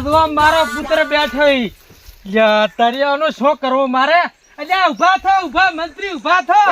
આ મારો પુત્ર બેઠો તરિયાનો શો કરવો મારે? અલ્યા ઊભા થો ઊભા મંત્રી ઊભા થો.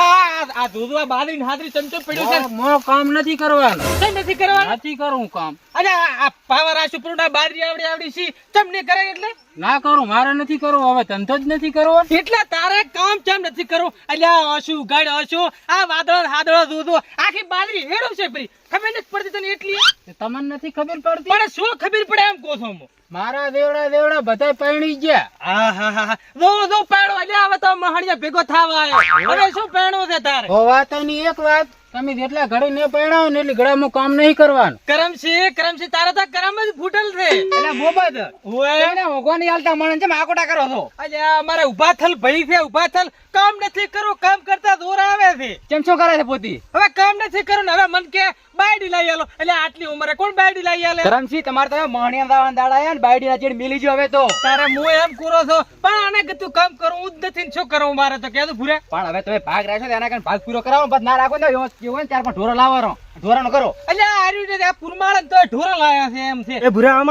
આ આ- આ દૂધવા બાલીને હાથરી ચમચો પડ્યો છે. મો કામ નથી કરવાનું. કેમ નથી કરવાનું? નથી કરું કામ. અરે આ પાવર આ સુપરુડા બારી આવડી આવડી સી ચમ ને કરે એટલે? ના કરું મારે નથી કરવું હવે ધંધો જ નથી કરવો. એટલે તારે કામ કેમ નથી કરવું? અલ્યા હશું ગાડ હશું આ વાદળો હાદળો દૂધો આખી બાદરી હેડો છે પરી ખબર નથી પડતી તને એટલી? તમને નથી ખબર પડતી? પણ શું ખબર પડે એમ કહો છો મારા દેવડા દેવડા બધા પરણી ગયા. હા હા હા દો દો પેણો અલ્યા હવે તો મહાણિયા ભેગો થાવા આવ્યો. હવે શું પહેણો છે તારે? ઓ વાતની એક વાત. તમે જેટલા ઘડી ને પરણાવો ને એટલી ઘડામાં કામ નહીં કરવાનું. કરમસી કરમસી તારા તો કરમ જ ફૂટલ છે. એટલે મોબાઈલ. ઓય. એને ઓગોની હાલતા મને છે માકોટા કરો છો. અલ્યા અમારે ઊભા થલ ભઈ છે ઊભા થલ. કામ નથી કરો કામ કરતા દૂર આવે છે. કેમ શું કરે છે પોતી? હવે કામ નથી કરો ને હવે મન કે બાયડી લઈ આલો. એટલે આટલી ઉંમરે કોણ બાયડી લઈ આલે? કરમસી તમારે તો મહણિયા દાવાન દાડાયા ને બાયડી ના ચેડ મિલી જો હવે તો. તારે હું એમ કરો છો પણ આને કીધું કામ કરું ઉદ નથી ને શું કરવું મારે તો કેતું ભૂરે પણ હવે તમે ભાગ રાખશો તો એના કારણે ભાગ પૂરો કરાવો બસ ના રાખો ને એવો હોય ને ત્યાર પણ ઢોરો લાવવાનો. ઢોરાનો કરો. અલ્યા આ રહ્યું આ પુરમાળ તો ઢોરા લાવ્યા છે એમ છે. એ ભૂરા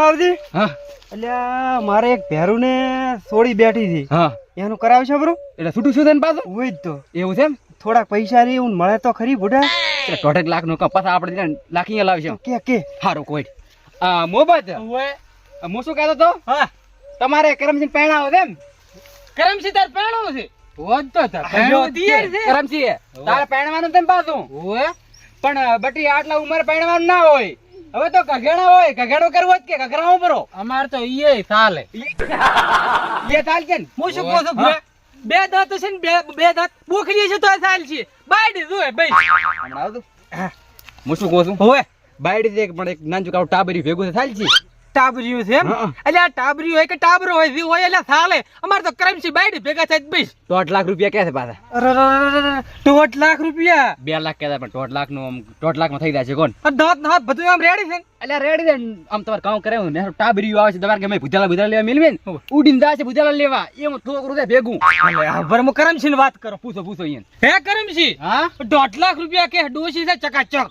હા. અલ્યા મારે એક ભેરું ને સોળી બેઠી હતી હા. એનું કરાવ છે બરો? એટલે છૂટું છું થઈને પાછું? હોય જ તો. એવું છે એમ? થોડાક પૈસા રે હું મળે તો ખરી બુઢા એટલે દોઢેક લાખનું પાછા આપણે ત્યાં લાખી લાવીશું. કે કે? સારું કોઈ આ ઓય હું શું કહેતો તો? હા. તમારે કરમસિંહ પહેણાવો છે એમ? કરમસિંહ તાર પહેણાવો છે. તો તારે પહેણવાનું તેમ પાછું. પણ બટી આટલા ઉંમરે પહેણવાનું ના હોય. હવે તો ગઘેડા હોય. ગઘેડો કરવો જ કે ગઘરાવું પરો અમાર તો ઈએ ચાલે ઈએ થાલ કે હું શું કહું છું બે દાંત છે ને બે બે દાંત બોખરી છે તો થાલ છે. બાયડી જોય ભાઈ હમણાં આવતું? હું શું કહું છું? હોય બાયડી છે પણ એક નાનચું કાવ ટાબરી ભેગું થાય છે? ટાબરિયું છે એટલે આ ટાબરિયું હોય કે ટાબરો હોય જે હોય એટલે સાલે. અમારે તો કરમસી બાઈડ ભેગા થાય બસ. દોઢ લાખ રૂપિયા ક્યાં છે પાછા? દોઢ લાખ રૂપિયા? બે લાખ કહેતા પણ દોઢ લાખનું દોઢ લાખમાં થઈ જાય છે કોણ? દાંત નાત બધું આમ રેડી છે? એટલે રેડી છે આમ તમારે કામ કરે ને ટાબરી આવે છે તમારે કે ભૂજાલા ભૂજાલા લેવા મિલવે ને? ઉડીને જાય છે ભૂજાલા લેવા. એ હું થોક છે ભેગું. ભર હું કરમસી વાત કરો. પૂછો પૂછો અહીંયા. હે કરમસી હા? દોઢ લાખ રૂપિયા કે ડોસી છે ચકાચક?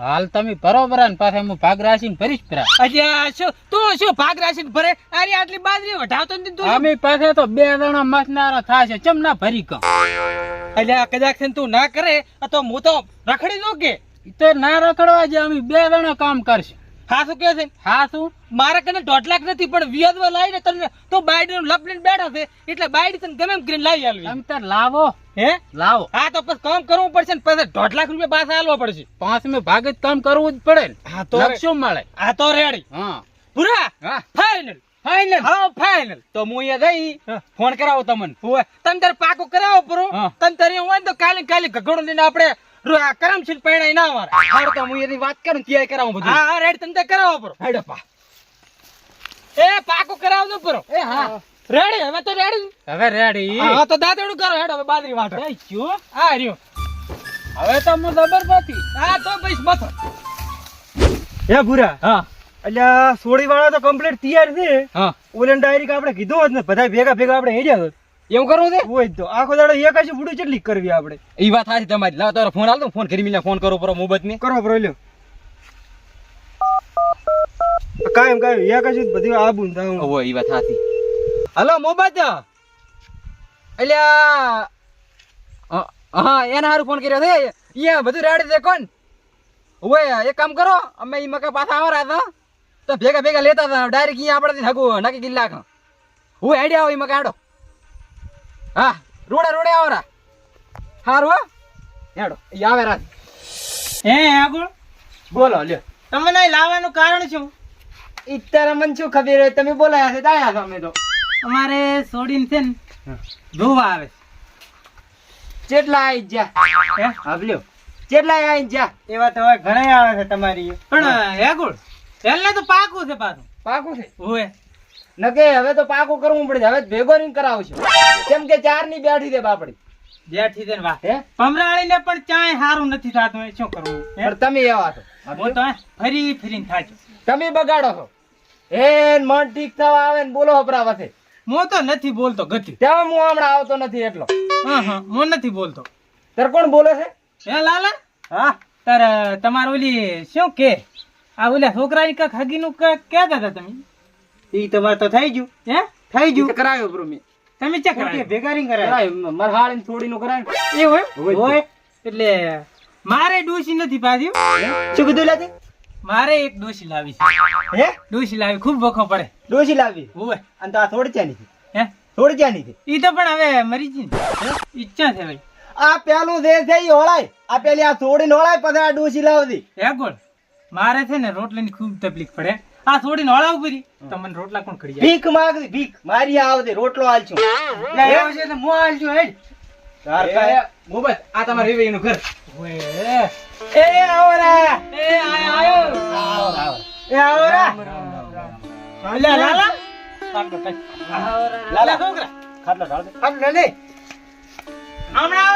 હાલ તમે બરોબર ને પાછા હું ભાગ રાશીને ભરીશ પરા અજ્યા શું? તું શું ભાગ રાશી ભરે? અરે આટલી બાજરી વઢાવતો ને તું? અમે પાસે તો બે જણા મસનારા થાશે ચમ ના ભરી કમ અલ્યા કદાચ તું ના કરે તો હું તો રખડી દઉં કે. તો ના રખડવા જે અમે બે જણા કામ કરશે. હા શું કે છે? હા શું? મારા કને દોઢ લાખ નથી પણ વિયદવા લાવીને તને તો બાયડી નું લપલીને બેઠા છે. એટલે બાયડી તને ગમે એમ કરીને લાવી આલવી. તમે તાર લાવો. હે? લાવો. હા તો પછી કામ કરવું પડશે ને પછી દોઢ લાખ રૂપિયા પાછા આલવા પડશે. પાંચ મેં ભાગે જ કામ કરવું જ પડે ને. હા તો શું મળે. હા તો રેડી. હા. પૂરા હા. ફાઇનલ હા ફાઇનલ તો હું અહીંયા જઈ ફોન કરાવો તમને. તારે પાકો કરાવો પરો. હા. તારે હોય ને તો કાલે કાલે ઘગડો લઈને આપણે રો- આ કરમશીલ પૈણા ના મારે હારું તો હું એની વાત કરું ત્યાં કરાવું બધું. હા હા રેડ તને કરાવો પર હેડો પા. એ પાકો કરાવ નો પર એ હા. રેડી હવે તો રેડી. હવે રેડી. હા તો દાંતેડું કરો. હેડો હવે બાદરી વાટો. એ શું? હા રહ્યો. હવે તો હું જબરદસ્તી હા તો બસ મથો એ ભૂરા. હા. અલ્યા સોળી વાળા તો કમ્પ્લીટ તૈયાર છે. હા. ઓલે ડાયરેક્ટ આપણે કીધું જ ને બધા ભેગા ભેગા આપણે હેડ્યા હોત. એવું કરવું છે? હોય તો. આખો દાડો એક જ બુડું કેટલી કરવી આપણે? એ વાત સાચી તમારી. લાવ તારો ફોન આલ ફોન કરી મિલે ફોન કરો પરો મોબાઈલ ને કરો પરો લ્યો. કાયમ કાયમ. એક જ બધી આબુ ને તાવું. ઓય એ વાત સાચી. હલો મોબાઈલ અલ્યા હા એના હારું ફોન કર્યો છે. ઈયા બધું રેડી છે કોણ? ઓય એક કામ કરો. અમે ઈ મકા પાછા આવરા હતા. તો ભેગા ભેગા લેતા હતા. ડાયરેક્ટ અહીંયા આપણે હગું નાખી. કિલ્લા ખાં હું આવો ઈ મકા હેડો. હા રોડે રોડે આવરા હારું હો. હેડો આવે રાત. હે આગળ? બોલો લ્યો. તમને લાવવાનું કારણ શું? ઈત્યારે મને શું ખબર હોય? તમે બોલાયા છે તાયા છો અમે તો. અમારે સોડીને છે ને ધોવા આવે કેટલા આવી ગયા હે? હાબલ્યો ચેટલા આવી જા એવા તો હવે ઘણા આવે છે તમારી. પણ હેગુળ પહેલા તો પાકું છે પાછું. પાકું છે? હોય નકે હવે તો પાકું કરવું પડે હવે ભેગો રીંગ કરાવશે. કેમ કે ચારની બેઠી દે બાપડી. બેઠી દે ને વાત હે? પમરાળીને પણ ચાય સારું નથી થાતું. એ શું કરવું? પણ તમે એવા છો. હું તો ફરી ફરીને થાય તમે બગાડો છો. એ મન ઠીક થવા આવે ને બોલો હપરા વસે હું તો નથી બોલતો ગતિ. ત્યાં હું હમણાં આવતો નથી એટલો. હા હા હું નથી બોલતો. તાર કોણ બોલે છે? હે લાલા? હા. તાર તમારે ઓલી શું કે? આ ઓલા છોકરાની કાંક હગીનું નું કહેતા હતા તમે? ઈ તમારે તો થઈ ગયું. હે? થઈ ગયું. કરાયો બ્રો મેં. તમે ચેક ભેગા ભેગારી કરાય. કરાવ્યો મારા હાળીને થોડીનું કરાવ્યું એ હોય હોય. એટલે મારે ડોસી નથી પાડ્યું. શું કીધું લાતે મારે એક ડોસી લાવી છે. હે? ડોસી લાવી. ખૂબ વખો પડે. ડોસી લાવી? હોય અને તો આ થોડી ચાની છે હે? થોડી ચાની છે ઈ તો પણ હવે મરી જી ઈચ્છા છે ભાઈ? આ પેલું જે છે ઈ હોળાય. આ પેલી આ થોડી હોળાય પછી આ ડોશી લાવતી હે ગોળ? મારે છે ને રોટલીની ખૂબ તકલીફ પડે. આ થોડી નોળા ઉપરી તમને રોટલા કોણ કરી ભીખ માંગતી ભીખ. મારી આવતી રોટલો હાલ છું એવું છે હું હેડ. એ, કાંઈ- મોહબ્બત, આ તમારે ઘર. એ. આયો. એ લા લાલા. લે. હમણાં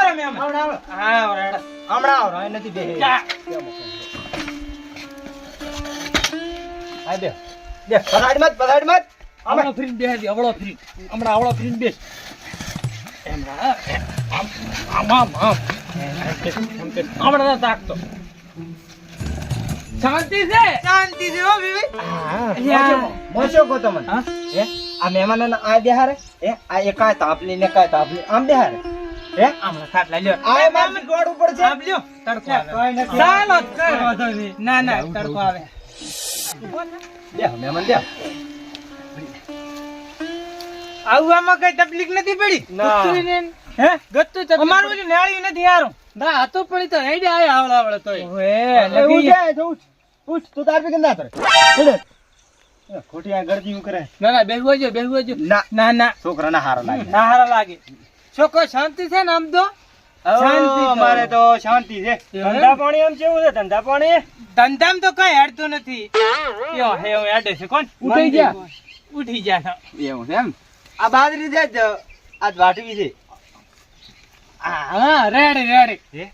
આવો. હા આવરા હેડ. હમણાં આવો અહીં નથી બેહી. આ બે. બે પછાડી મત પછાડી મત. આવળો ફ્રીજ બેહ દે આવડો ફ્રીજ હમણાં આવડો ફ્રીજ બેસ. આમ આમ આમ આમ. હમણાં ના તાકતો શાંતિ છે? શાંતિ છે હો બીવી મોશો- કહો તમને. હા? આ મહેમાનોને આ બેહારે? હે આ એકાય તાપલી ને કાય તાપલી. આમ બેહારે? હે? ખાટલા લ્યો. આ મારી ઉપર છે? તડકો આવે. ના ના તડકો આવે. આવવામાં કઈ તકલીફ નથી પડી? ના. હે? ગત્તુ તકલીફ અમારું બધું નેળ્યું નથી યારું ના હતો પડી તો હેડે આય આવળ આવળ તો એ ઉઠ જાય, તો ઉઠ. ઉઠ, તું તાર બી ગંદા કરે. ખોટી આ ગરજી હું કરે ના ના બેહવા જો બેહવા જો. ના. ના ના. હારા લાગે. ના હારા લાગે. છોકરો શાંતિ છે ને આમ તો? શાંતિ અમારે તો શાંતિ છે. ધંધા પાણી એમ કેવું છે? ધંધા પાણી? ધંધામ તો કઈ હેડતું નથી. યો હે હું હેડે છે. કોણ? ઉઠી ગયા? ઉઠી ગયા. એવું છે એમ? આ બાજરી છે આજ વાટવી છે. હા રેડી રેડી હે?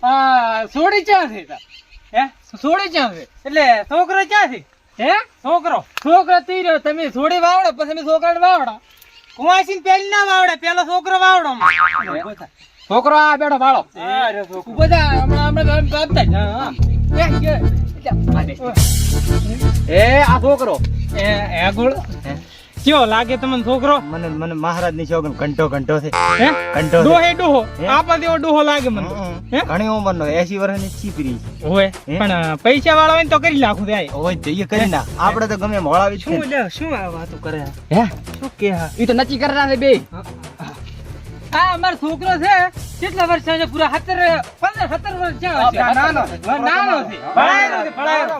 સોડી છે? હે? સોડી છે? એટલે છોકરો ક્યાં છે? હે? છોકરો. છોકરો તી રહ્યો તમે સોડી વાવડો પછી અમે છોકરાને વાવડો. કુવાસી પેલી ના વાવડે પેલો છોકરો વાવડો. છોકરો આ બેઠો ભાળો. હમણાં હમણાં. એ, આ છોકરો. એ, એ ગોળ. કેવો લાગે તમને છોકરો? મને મને મહારાજની છોકરો ઘંટો ઘંટો છે. હે? ઘંટો. ડોહે ડોહો. આપા દેવો ડોહો લાગે મને. હે? ઘણી ઉંમર નો એસી વર્ષની ચીપરી હોય પણ પૈસા વાળો હોય ને તો કરી નાખું જાય. હોય જઈએ કરી ના. આપણે તો ગમે મોળાવી શું શું આ વાતો કરે? હે? શું કે હા ઈ તો નચી કરતા છે બે. આ અમારો છોકરો છે કેટલા વર્ષ છે પૂરા? સત્તર પંદર સત્તર વર્ષ છે ના, નાનો છે. નાનો છે ભણાયેલો.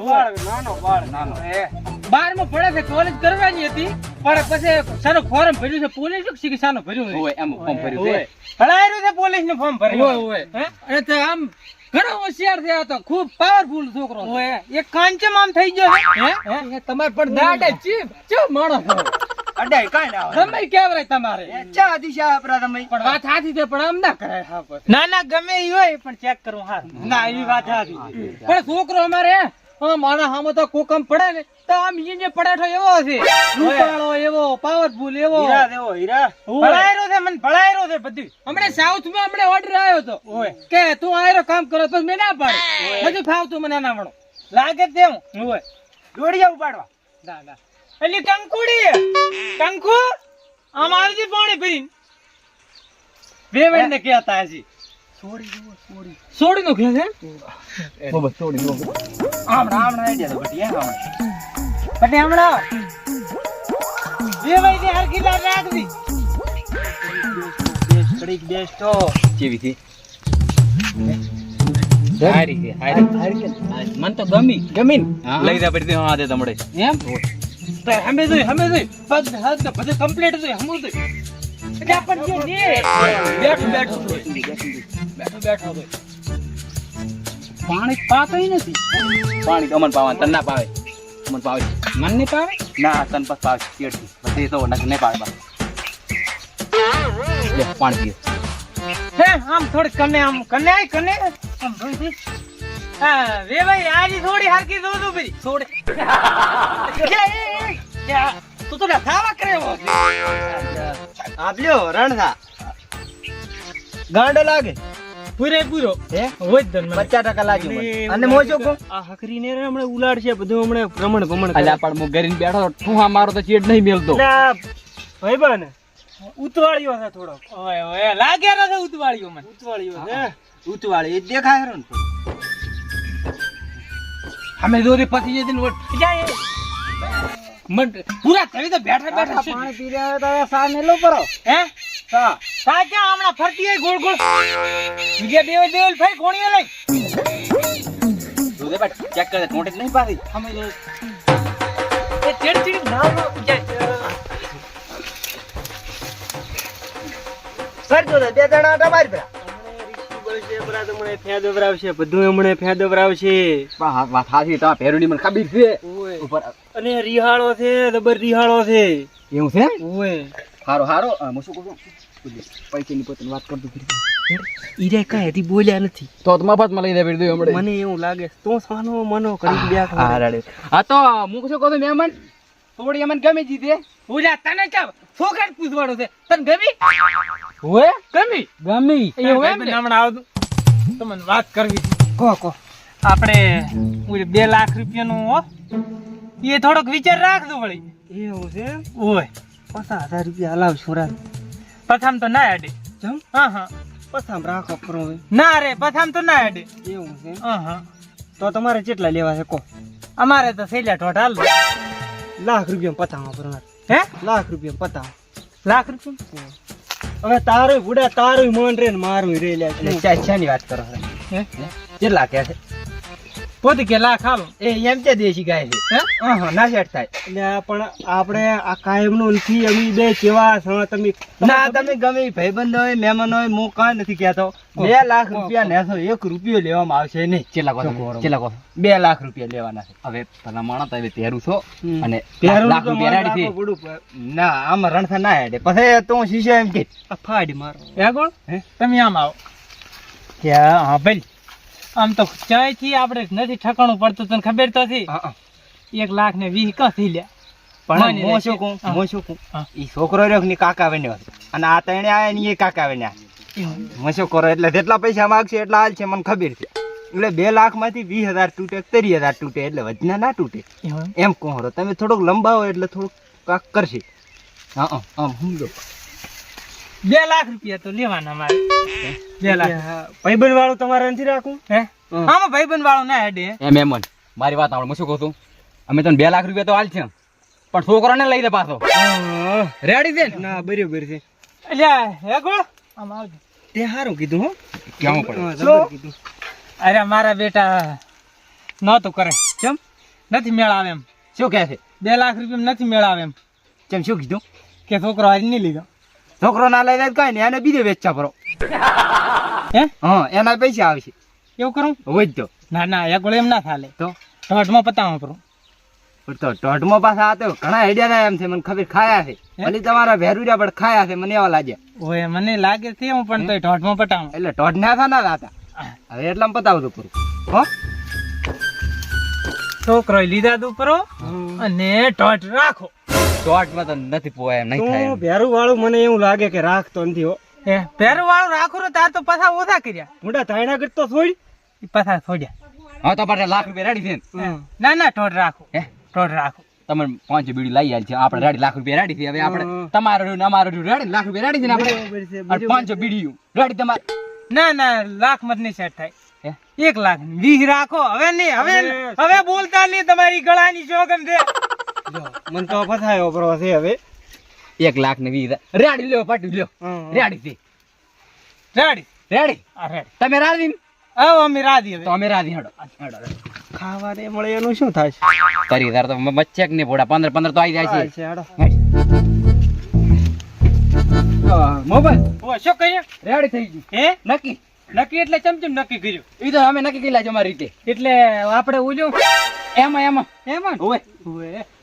હે. બારમું ભણે છે કોલેજ કરવાની હતી પણ પછી સારું ફોર્મ ભર્યું છે પોલીસનું શીખી સાનું ભર્યું હોય એમ ફોર્મ ભર્યું છે. ઓય. છે પોલીસનું ફોર્મ ભર્યું હોય હોય અને તે આમ ઘણો હોશિયાર છે આ તો ખૂબ પાવરફુલ છોકરો હોય એક કાંચમ આમ થઈ ગયો હે? તમારે પણ દાડે ચીપ ચીપ માણસ અડાય કાંઈ ના ગમે કેવરાય તમારે. ચા દિશા આપણા તમે. પણ વાત સાચી છે પણ આમ ના કરાય હા ના ના ગમે ઈ હોય પણ ચેક કરવું હા. ના એ વાત સાચી પણ છોકરો અમારે આના સામે તો કોકમ પડે ને તો આમ ઈને પડાઠો એવો છે રૂપાળો એવો પાવરફુલ એવો. હીરા દેવો હીરા. ભળાયરો છે મને ભળાયરો છે બધી. હમણે સાઉથમાં હમણે ઓર્ડર આવ્યો તો. કે તું આયરો કામ કરો તો મેં ના પાડે. બધું ફાવતું મને ના વણો લાગે તેમ હોય દોડિયા ઉપાડવા. ના ના. એલી કંકુડી કંકુ આમ આવજે પાણી ભરીને. બે મિનિટ ને કહેતા હજી. સોડી નો કહે છે બસ છોડી દો આમણા આમણા આઈડિયા તો બટી આમણા. બટે હમણાં બે વૈદે હરખી લાગ રાખવી કડીક બેસ તો કેવી થી હારી છે હારી. મન તો ગમી. ગમીન લઈ જા પડી હા દે તમડે. એમ? હમે જોઈ હમે જોઈ પગ હાથ ને બધે કમ્પ્લીટ જોઈ હમું જોઈ એટલે આપણ જે ને બેઠું બેઠું. બેઠું બેઠું જોઈ. પાણી પાતઈ નથી. પાણી અમન પાવા તન ના પાવે. અમન પાવે. મન ને પાવે? ના તન પાસ પાવે ચેડથી બધે તો નક નહીં પાવે બસ. લે પાણી પીએ. હે આમ થોડી કને આમ કને આય કને. આમ જોઈ હા વે ભાઈ આજી થોડી હરકી દો દો ભાઈ. થોડી તું તો નથાવા કરેવો છે. આપ્યો રણ ગાંડો લાગે. પૂરેપૂરો હે? હોય જ ધન પચાસ ટકા લાગ્યું અને મોજો કો. આ હકરીને રે હમણાં ઉલાડશે બધું હમણાં ભ્રમણ ભ્રમણ અલ્યા પણ હું ઘરે બેઠો ઠુહા મારો તો ચેડ નહીં મેલતો. ભાઈબંધ ઉતવાળ્યો છે થોડો. ઓય ઓય લાગે રે છે ઉતવાળ્યો મને. ઉતવાળ્યો છે ઉતવાળી એ દેખાય ખરો ને અમે દોરી પતી જતી ને જાય પૂરા કરી તો બેઠા બેઠા છે. પાણી પી રહ્યા હોય તો સા મેલો પરો હે? સા સા ક્યાં હમણાં ફરતી હોય ગોળ ગોળ? બીજા દેવ દેવ ફરી કોણીએ લઈ. જોદે બટ ચેક કરે મોટી નહીં પાડી. અમે એ ચીડ ચીડ ના નો જાય કરજો ને બે જણા આટા મારી પેલા બધું હમણે ફેદવરાવશે વાત હાથી તમારા પેરુડી મને ખબર છે. ઉપર અને રિહાળો છે જબર રિહાળો છે. એવું છે? ઓય. હારો હારો. હું શું કહું પૈસાની પોતાની વાત કરતો ફરી. ઈરે કાંઈ હજી બોલ્યા નથી. તો તો મફતમાં લઈ દે ફરી દઉં મને એવું લાગે તો સાનો મનો કરી બે હા તો હું શું કહું છું મહેમાન? થોડી અમને ગમી જીતે. ઓલા તને કેમ? છોકરા પૂછવાનો છે? તને ગમી? હોય ગમી. ગમી. એ હોય ને હમણાં આવતું તમને વાત કરવી કો કો આપણે બે લાખ રૂપિયાનું હો એ થોડોક વિચાર રાખજો વળી. એવું છે? ઓય. પચાસ હજાર રૂપિયા હલાવ છોરા પથામ તો ના અડે જમ હા હા. પથામ રાખો કરો ના રે પથામ તો ના અડે એવું છે? હા હા. તો તમારે કેટલા લેવા છે કો અમારે તો સેલ્યા ટોટલ લાખ રૂપિયા પતાવો હે? લાખ રૂપિયા પતાવો. લાખ રૂપિયા? હવે તારું બુડા તારું મન રે ને મારું રે લે ચાની વાત કરો હે? કેટલા કે છે? પોતે કે લાખ એ એમ કે દેશી ગાય છે. હા? ના સેટ થાય એટલે પણ આપણે આ કાયમનું નથી અમે બે કેવા છો તમે ના તમે ગમે ભાઈબંધ હોય મહેમાન હોય હું કાંઈ નથી કહેતો. બે લાખ રૂપિયા નેસો એક રૂપિયો લેવામાં આવશે નહીં. ચેલા કહો ચેલા કહો બે લાખ રૂપિયા લેવાના છે. હવે ભલા માણસ હવે તેરું છો. અને પહેરું લાખ રૂપિયા રેડી ના આમ રણસા ના હેડે. પછી તો શીશો એમ કે ફાડી મારો. એ કોણ તમે આમ આવો. કે હા હા ભાઈ. આમ તો ક્યાંયથી આપણે નથી ઠકાણું પડતું તને ખબર તો હતી. એક લાખ ને વીસ કા થઈ લ્યા પણ હું શું કહું? હું. શું કહું? એ છોકરો રહ્યો ની કાકા બન્યો અને આ તણે આયા ને એ કાકા બન્યા. હું શું કરો? એટલે જેટલા પૈસા માગશે એટલા હાલ છે મને ખબર છે. એટલે બે લાખમાંથી વીસ હજાર તૂટે ત્રીસ હજાર તૂટે એટલે વજના ના તૂટે. એમ. કહો તમે થોડોક લંબાવો એટલે થોડુંક કાક કરશે. હા હા. સમજો. બે લાખ રૂપિયા તો લેવાના મારે. બે લાખ. ભાઈબંધ વાળું તમારે નથી રાખવું? હે? આમાં ભાઈબંધ વાળો ના હેડે. એમ એમ જ. મારી વાત આવડે હું શું કહું છું? અમે તને બે લાખ રૂપિયા તો હાલ છે. પણ છોકરાને લઈ દે પાછો. રેડી છે ને? ના બરાબર છે. અલ્યા હે ગો આમ આવજો તે સારું કીધું હો. કેવું પડે કીધું. અરે મારા બેટા નહોતું કરે. કેમ? નથી મેળાવે એમ. શું કહે છે? બે લાખ રૂપિયા નથી મેળાવે એમ. કેમ શું કીધું? કે છોકરો હારી નહીં લીધો. છોકરો ના લઈ જાય કઈ નહીં એને બીજે વેચા પરો હે? હા એના પૈસા આવશે. એવું કરું? વધજો ના ના એક ગોળ એમ ના થાલે. તો? ટોટમાં પતાવો પણ તો ટોટમાં પાછા આ તો ઘણા હતા એમ છે મને ખબર ખાયા છે. ભલે તમારા ભેરુડિયા પણ ખાયા છે મને એવા લાગ્યા. ઓય મને લાગે છે હું પણ તોય ઢોઢમાં પટાવું. એટલે ટોટ ના થા ના હતા હવે એટલામાં પતાવતું પૂરું. હો? છોકરો લીધા દુપરો અને ટોટ રાખો. ટોઢમાં તો નથી પોવાય એમ નહીં થાય ભેરું વાળું મને એવું લાગે કે રાખતો નથી હો. એ ભેરું વાળું રાખું ને તાર તો પાછા ઓછા કર્યા. મોટા થાયણા કરતો થોડી. પાછા છોડ્યા હા તો પાછા લાખ રૂપિયા રેડી છે ના ના ઢોઢ રાખો. હે? ઢોઢ રાખો. તમે પાંચ બીડી લઈ આવી છે. આપણે રેડી લાખ રૂપિયા રેડી છે હવે આપણે તમારો ને અમારું રેડી લાખ રૂપિયા રેડી છે ને આપણે પાંચ બીડી રેડી તમારે? ના ના લાખ મત નહીં સેટ થાય. એક લાખ વીસ રાખો. હવે નહીં હવે હવે- બોલતા નહીં તમારી ગળાની જોગન છે મને તો ફસાયો છે હવે. એક લાખ ને વીસ રેડી લ્યો પાટી લ્યો. રેડી થી રેડી રેડી. તમે રાજી? આવો અમે રાજી હવે. તો અમે રાજી હેડો. હેડો, હેડો. ખાવા ને મળે એનું શું થાય છે? તારી તાર તો બચ્ચે ને પોડા પંદર પંદર તો આવી જાય છે. છે મોબાઈલ. ઓ શું કહીએ રેડી થઈ ગયું. હે? નક્કી? નક્કી એટલે ચમચમ નક્કી કર્યું. એ તો અમે નક્કી કરી અમારી રીતે. એટલે આપણે ઉલ્યું. એમાં એમાં એમાં. હોય.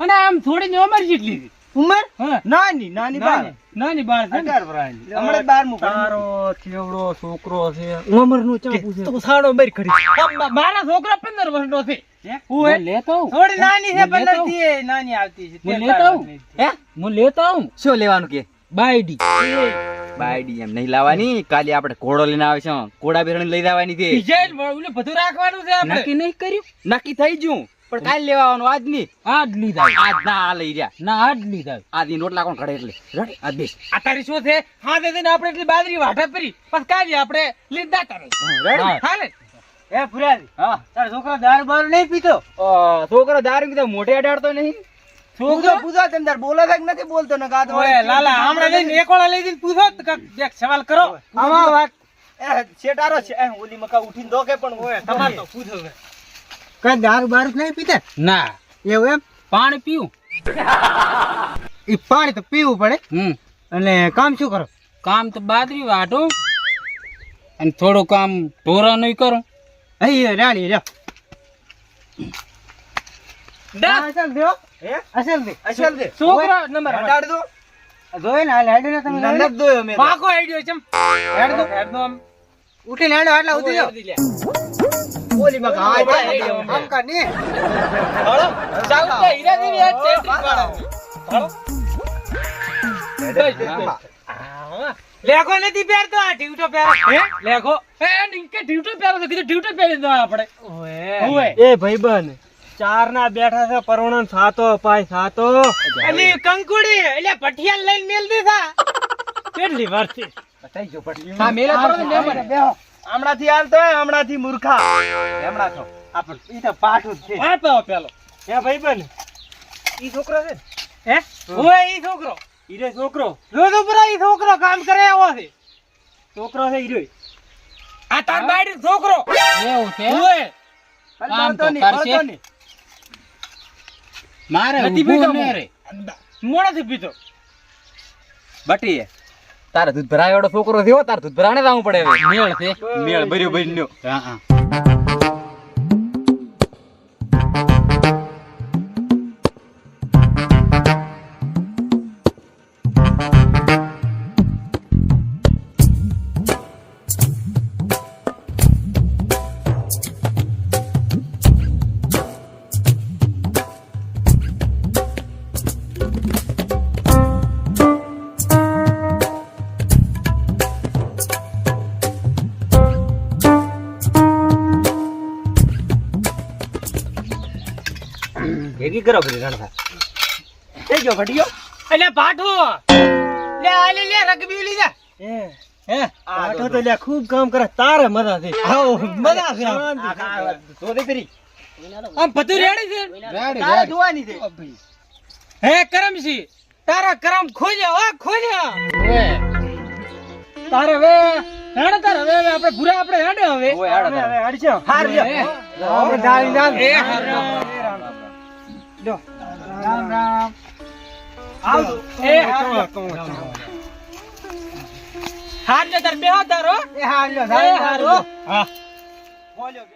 અને આમ થોડી ને ઉંમર જેટલી. ઉંમર? હા. નાની નાની બાર. નાની બાર અઢાર વર્ષની. હમણે બાર મુ તારો થેવડો છોકરો છે. ઉંમરનું ચા પૂછે તો સાડો બેર કરી મારા છોકરા પંદર વર્ષનો છે. હું? લેતો. થોડી નાની છે હું. થી નાની આવતી છે. હું લેતો. હે? હું લેતો આવું? શું લેવાનું કે? બાયડી. બાયડી એમ નહીં લાવવાની? કાલે આપણે ઘોડો લઈને આવે છે ઘોડા બેરણ લઈ જવાની છે. ડિઝાઇન ઓલું બધું રાખવાનું છે આપણે. નક્કી નહીં કર્યું? નક્કી થઈ ગયું પણ કાલ લેવા આવવાનું આજની આજ લીધા આજ ના આ લઈ રહ્યા. ના આજ લીધા આજની રોટલા કોણ કરે એટલે? રડ, આજ બેસ. આ તારી શું છે? હા દે ને આપણે એટલી બાજરી વાઢા કરી પણ કાલે આપણે લીધા તારે રડ. હાલે. એ પુરાજી હા. તારો છોકરો દારૂ બારૂ નહીં પીતો? છોકરો દારૂ પીધો મોઢે અડાડતો નહીં? પૂછો પૂછો તેમ બોલે છે કે નથી બોલતો ને ઓય લાલા હમણાં લઈને એક વાળા લઈ જઈને પૂછો એક સવાલ કરો. આમાં વાત? એ શેટારો છે એ ઓલી મકા ઉઠીને દોકે પણ ઓય તમારે તો પૂછો હવે. કઈ દારૂ બારૂ નહીં પીતા? ના. એવું એમ? પાણી પીવું. ઈ પાણી તો પીવું પડે. હમ. અને કામ શું કરો? કામ તો બાદરી વાટું. અને થોડું કામ ઢોરાનું કરો. અહીં રાણી લ્યો. અસલ દો હે? અસલ દે અસલ દે છોકરો નંબર હટાડ દો જોઈ ને હાલ હેડો ને તમે નનક દોયો મેં પાકો આઈડિયો છે હેડ. દો હેડ દો આમ ઉઠીને હેડો આટલા ઉતરી જાઓ. લે. ઓલી મકા હા, ઓય, હા, ઓય, હા. આમ કર ને હળો. ચાલ તો હીરા જેવી આ ટેસ્ટી પાડો. હા. લેઘો નથી પહેરતો આ ઢીવટો પહેરે. હે? લેઘો એ નિકે ઢીવટો પહેરો તો કીધું ઢીવટો પહેરી દો આપણે ઓય એ ભાઈબંધ. ચાર ના બેઠા છે પરવણન સાતો પાય સાતો. અલી કંકુડી એટલે પઠિયા લઈને મેલ દે થા. કેટલી વારથી હા મેલે કરો ને મેં મને. હમણાંથી હાલતો હોય, હમણાંથી મૂર્ખા. હમણાં તો. આપણ ઈ તો પાઠું છે. હા તો પેલો. હે ભાઈબંધ? ઈ છોકરો છે હે? ઓય ઈ છોકરો? ઈ રે છોકરો. જો તો પૂરા ઈ છોકરો કામ કરે આવો છે. છોકરો છે ઈ રહ્યો. આ તાર બાઈડ છોકરો. એવું છે? ઓય કામ તો બળતો નહીં, કરશે. બળતો નહીં. મારે નથી પીતો મારે મોડાથી પીતો બટી તારે દૂધ ભરાય એવડો છોકરો થયો તારે દૂધ ભરાણે જ પડે મેળ છે મેળ ભર્યો ભર્યો. હા હા. કરો બધી રણસા થઈ ગયો ઘટ્યો એટલે પાઠો લે આ લે લે રગબી લી જા. હે હે આઠો તો લે ખૂબ કામ કરે તારે મજા છે. આવો મજા છે ખા- ધોતી ફરી. આમ બધું રેડી છે? તારે જોવાની છે. હે કરમસી તારા કરમ ખોલ્યા હો ખોલ્યા. તારે વે હેડ તારે વે હવે આપણે ભૂરા આપણે હેડ હવે. હાડો હવે તારે. છે હાર લ્યો. આપણે ડાળી ના એ હાર લ્યો. રામ રામ. આવજો. એ હાર લે. તાર બેહો તારો એ હાર જો હા. બોલ્યો.